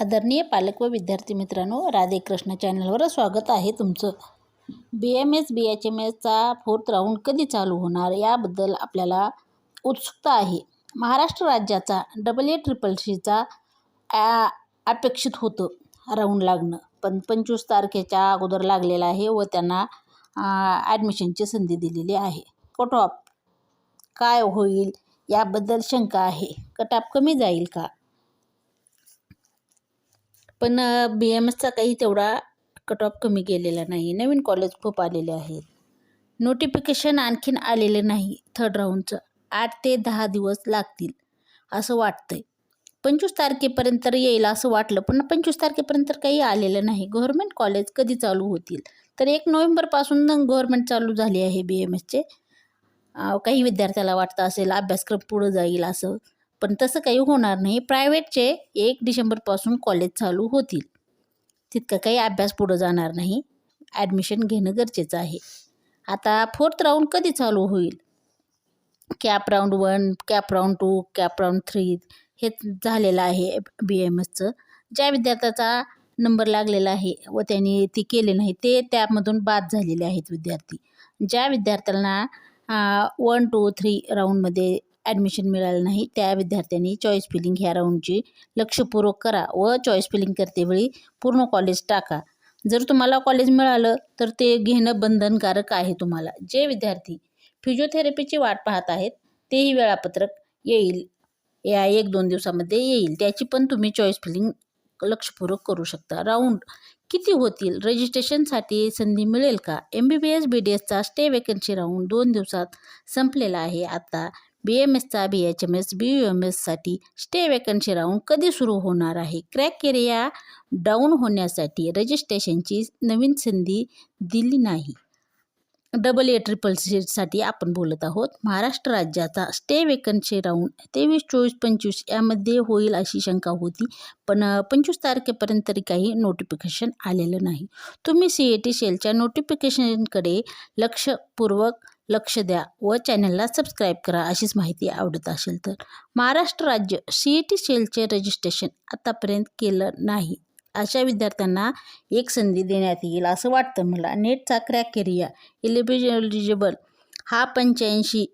आदरणीय पालक व विद्यार्थी मित्रांनो राधेकृष्ण चॅनलवर स्वागत आहे तुमचं. B M S B H M एसचा fourth round कधी चालू होणार याबद्दल आपल्याला उत्सुकता आहे. महाराष्ट्र राज्याचा डबल ए ट्रिपल सीचा अपेक्षित होतं राऊंड लागणं. पण पंचवीस तारखेच्या अगोदर लागलेला आहे व त्यांना ॲडमिशनची संधी दिलेली आहे. कट ऑफ काय होईल याबद्दल शंका आहे. कटाप कमी जाईल का? पण बी एम एसचा काही तेवढा कट ऑफ कमी गेलेला नाही. नवीन कॉलेज खूप आलेले आहेत. नोटिफिकेशन आणखीन आलेलं नाही थर्ड राऊंडचं आठ ते दहा दिवस लागतील असं वाटतंय. पंचवीस तारखेपर्यंत येईल असं वाटलं पण पंचवीस तारखेपर्यंत काही आलेलं नाही. गव्हर्मेंट कॉलेज कधी चालू होतील? तर एक नोव्हेंबरपासून गव्हर्मेंट चालू झाली आहे बी एम एसचे काही विद्यार्थ्याला वाटतं असेल अभ्यासक्रम पुढं जाईल असं. पण तसं काही होणार नाही. प्रायव्हेटचे एक डिसेंबरपासून कॉलेज चालू होतील. तितका काही अभ्यास पुढं जाणार नाही. ॲडमिशन घेणं गरजेचं आहे. आता फोर्थ राऊंड कधी चालू होईल? CAP round one CAP round two CAP round three हे झालेलं आहे बी एम एसचं ज्या विद्यार्थ्याचा नंबर लागलेला आहे व त्यांनी ती केले नाही ते त्यामधून बाद झालेले आहेत विद्यार्थी. ज्या विद्यार्थ्यांना वन टू थ्री राऊंडमध्ये ॲडमिशन मिळालं नाही. त्या विद्यार्थ्यांनी चॉईस फिलिंग ह्या राऊंडची लक्षपूर्वक करा व चॉईस फिलिंग करतेवेळी पूर्ण कॉलेज टाका. जर तुम्हाला कॉलेज मिळालं तर ते घेणं बंधनकारक आहे तुम्हाला. जे विद्यार्थी फिजिओथेरपीची वाट पाहत आहेत तेही वेळापत्रक येईल. या एक दोन दिवसामध्ये येईल. त्याची पण तुम्ही चॉईस फिलिंग लक्षपूर्वक करू शकता. राऊंड किती होतील? रजिस्ट्रेशनसाठी संधी मिळेल का? M B B S B D एसचा stray vacancy round दोन दिवसात संपलेला आहे. आता B M एसचा B H M S B U M एससाठी stray vacancy round कधी सुरू होणार आहे? क्रॅक एरिया डाऊन होण्यासाठी रजिस्ट्रेशनची नवीन संधी दिली नाही. डबल ए ट्रिपल सीटसाठी आपण बोलत आहोत. महाराष्ट्र राज्याचा स्टे वेकन्सी राऊंड तेवीस चोवीस पंचवीस यामध्ये होईल अशी शंका होती. पण पंचवीस तारखेपर्यंत तरी काही नोटिफिकेशन आलेलं नाही. तुम्ही सी ए टी सेलच्या नोटिफिकेशनकडे लक्षपूर्वक लक्ष द्या व चॅनलला सबस्क्राईब करा अशीच माहिती आवडत असेल तर. महाराष्ट्र राज्य सी ई टी सेलचे रजिस्ट्रेशन आतापर्यंत केलं नाही. अशा विद्यार्थ्यांना एक संधी देण्यात येईल असं वाटतं मला. नेटचा क्रॅक एरिया एलिजिबल हा पंच्याऐंशी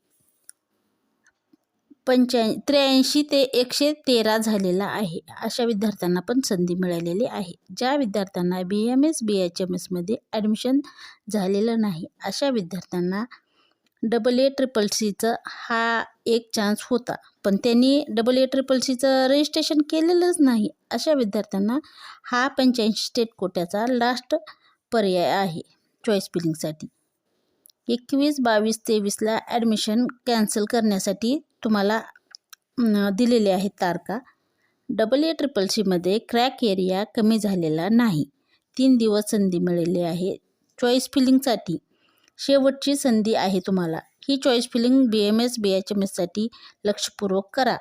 पंच्या त्र्याऐंशी ते एकशे तेरा झालेला आहे. अशा विद्यार्थ्यांना पण संधी मिळालेली आहे. ज्या विद्यार्थ्यांना B M S B H M एसमध्ये ॲडमिशन झालेलं नाही अशा विद्यार्थ्यांना डबल ए ट्रिपल सीचं हा एक चान्स होता. पण त्यांनी डबल ए ट्रिपल सीचं रजिस्ट्रेशन केलेलंच नाही. अशा विद्यार्थ्यांना हा पंच्याऐंशी स्टेट कोट्याचा लास्ट पर्याय आहे. चॉईस फिलिंगसाठी एकवीस बावीस तेवीसला ॲडमिशन कॅन्सल करण्यासाठी तुम्हाला दिलेले आहेत तारखा. डबल ए ट्रिपल सीमध्ये क्रॅक एरिया कमी झालेला नाही. तीन दिवस संधी मिळाली आहे. चॉईस फिलिंगसाठी शेवटची संधी आहे तुम्हाला. ही choice filling B M S B H M एससाठी लक्षपूर्वक करा.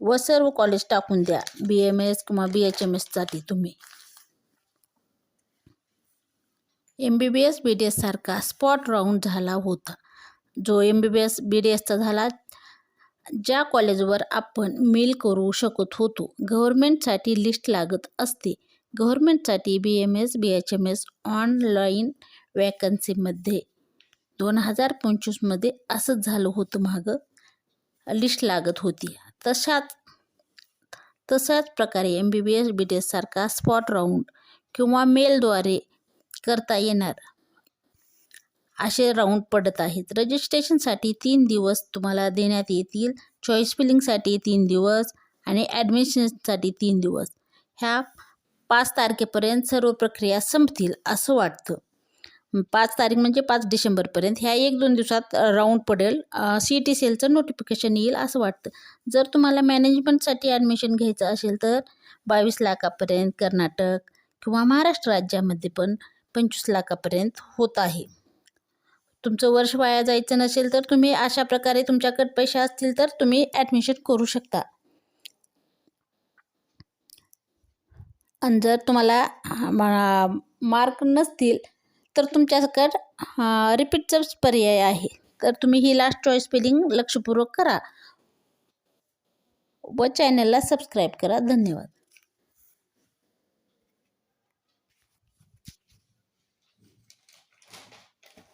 व सर्व कॉलेज टाकून द्या. बी एम एस किंवा बी एच एम एससाठी तुम्ही. M B B S B D एससारखा spot round झाला होता. जो M B B S B D एसचा झाला ज्या कॉलेजवर आपण मेल करू शकत होतो गव्हर्मेंटसाठी लिस्ट लागत असते. गव्हर्मेंटसाठी B M S B H M S online वॅकन्सीमध्ये दोन हजार पंचवीसमध्ये असंच झालं होतं मागं. लिस्ट लागत होती. तशाच तशाच प्रकारे M B B S B D एससारखा spot round किंवा मेलद्वारे करता येणार. असे राऊंड पडत आहेत. रजिस्ट्रेशनसाठी तीन दिवस तुम्हाला देण्यात येतील. चॉईस फिलिंगसाठी तीन दिवस आणि ॲडमिशनसाठी तीन दिवस. ह्या पाच तारखेपर्यंत सर्व प्रक्रिया संपतील असं वाटतं. पाच तारीख म्हणजे पाच डिसेंबरपर्यंत ह्या एक दोन दिवसात राऊंड पडेल. सी टी सेलचं नोटिफिकेशन येईल असं वाटतं. जर तुम्हाला मॅनेजमेंटसाठी ॲडमिशन घ्यायचं असेल तर बावीस लाखापर्यंत कर्नाटक किंवा महाराष्ट्र राज्यामध्ये पण पंचवीस लाखापर्यंत होत आहे. तुमचं वर्ष वाया जायचं नसेल तर तुम्ही अशा प्रकारे तुमच्याकडे पैसे असतील तर तुम्ही ॲडमिशन करू शकता. आणि जर तुम्हाला मार्क नसतील तर तुमच्याकडं रिपीटचाच पर्याय आहे. तर तुम्ही ही लास्ट चॉईस फिलिंग लक्षपूर्वक करा. व चॅनलला सबस्क्राईब करा. धन्यवाद.